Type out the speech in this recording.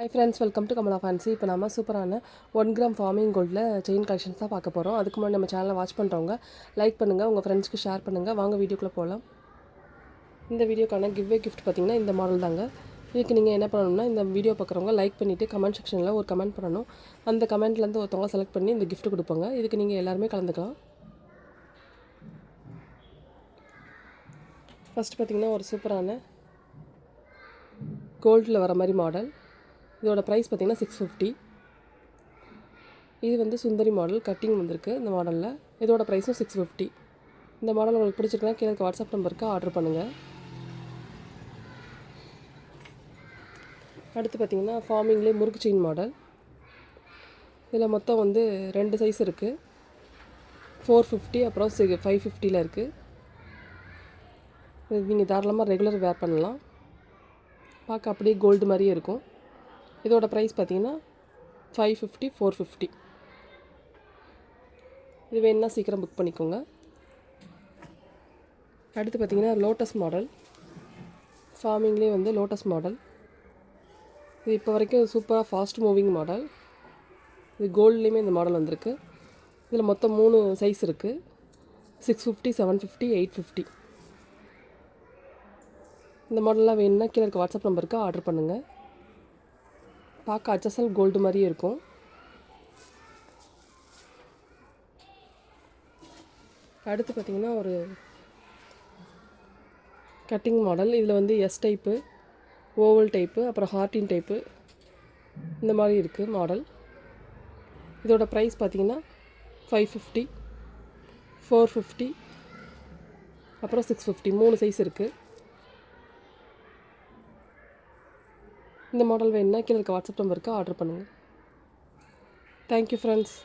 Hi friends welcome to Kamala fancy இப்போ நம்ம சூப்பரான ஒன் கிராம் ஃபார்மிங் கோல்டில் செயின் கலெக்ஷன்ஸ் தான் பார்க்க போகிறோம் அதுக்கு முன்னாடி நம்ம சேனலை வாட்ச் பண்ணுறவங்க லைக் பண்ணுங்கள் உங்கள் ஃப்ரெண்ட்ஸ்க்கு ஷேர் பண்ணுங்கள் வாங்க வீடியோக்குள்ளே போகலாம் இந்த வீடியோக்கான கிவ்வே கிஃப்ட் பார்த்தீங்கன்னா இந்த மாடல் தாங்க. இதுக்கு நீங்கள் என்ன பண்ணணும்னா இந்த வீடியோ பார்க்குறவங்க லைக் பண்ணிவிட்டு கமெண்ட் செக்ஷனில் ஒரு கமெண்ட் பண்ணணும். அந்த கமெண்ட்லேருந்து ஒருத்தவங்க செலக்ட் பண்ணி இந்த கிஃப்ட் கொடுப்பாங்க. இதுக்கு நீங்கள் எல்லாருமே கலந்துக்கலாம். ஃபஸ்ட்டு பார்த்தீங்கன்னா ஒரு சூப்பரான கோல்டில் வர மாதிரி மாடல் இதோட ப்ரைஸ் பார்த்தீங்கன்னா சிக்ஸ் ஃபிஃப்டி இது வந்து சுந்தரி மாடல் கட்டிங் வந்திருக்கு இந்த மாடலில் இதோட ப்ரைஸும் சிக்ஸ் ஃபிஃப்டி இந்த மாடல் உங்களுக்கு பிடிச்சிருக்குன்னா கீழே வாட்ஸ்அப் நம்பருக்கு ஆர்டர் பண்ணுங்கள் அடுத்து பார்த்தீங்கன்னா ஃபார்மிங்லேயே முறுக்கு செயின் மாடல் இதில் மொத்தம் வந்து ரெண்டு சைஸ் இருக்குது ஃபோர் ஃபிஃப்டி அப்புறம் சி ஃபைவ் ஃபிஃப்டியில் இருக்குது இது நீங்கள் தாராளமாக ரெகுலர் வேர் பண்ணலாம். பார்க்க அப்படியே கோல்டு மாதிரியே இருக்கும். இதோட ப்ரைஸ் பார்த்தீங்கன்னா ஃபைவ் ஃபிஃப்டி ஃபோர் ஃபிஃப்டி இது வேணுன்னா சீக்கிரம் புக் பண்ணிக்கோங்க. அடுத்து பார்த்தீங்கன்னா லோட்டஸ் மாடல் ஃபார்மிங்லேயே வந்து லோட்டஸ் மாடல் இது இப்போ வரைக்கும் சூப்பராக ஃபாஸ்ட் மூவிங் மாடல் இது கோல்ட்லேயுமே இந்த மாடல் வந்திருக்கு. இதில் மொத்தம் மூணு சைஸ் இருக்குது six fifty seven fifty eight fifty இந்த மாடல்லாம் வேணும்னா கீழே இருக்க வாட்ஸ்அப் நம்பருக்கு ஆர்டர் பண்ணுங்கள் பார்க்க அச்சசல் கோல்டு மாதிரியே இருக்கும். அடுத்து பார்த்திங்கன்னா ஒரு கட்டிங் மாடல் இதில் வந்து எஸ் டைப்பு ஓவல் டைப்பு அப்புறம் ஹார்டின் டைப்பு இந்த மாதிரி இருக்குது மாடல் இதோட ப்ரைஸ் பார்த்திங்கன்னா ஃபைவ் ஃபிஃப்டி ஃபோர் ஃபிஃப்டி அப்புறம் சிக்ஸ் ஃபிஃப்டி மூணு சைஸ் இருக்குது இந்த மாடல் வேணுன்னா கீழே இருக்க வாட்ஸ்அப் நம்பருக்கு ஆர்டர் பண்ணுங்கள் தேங்க்யூ ஃப்ரெண்ட்ஸ்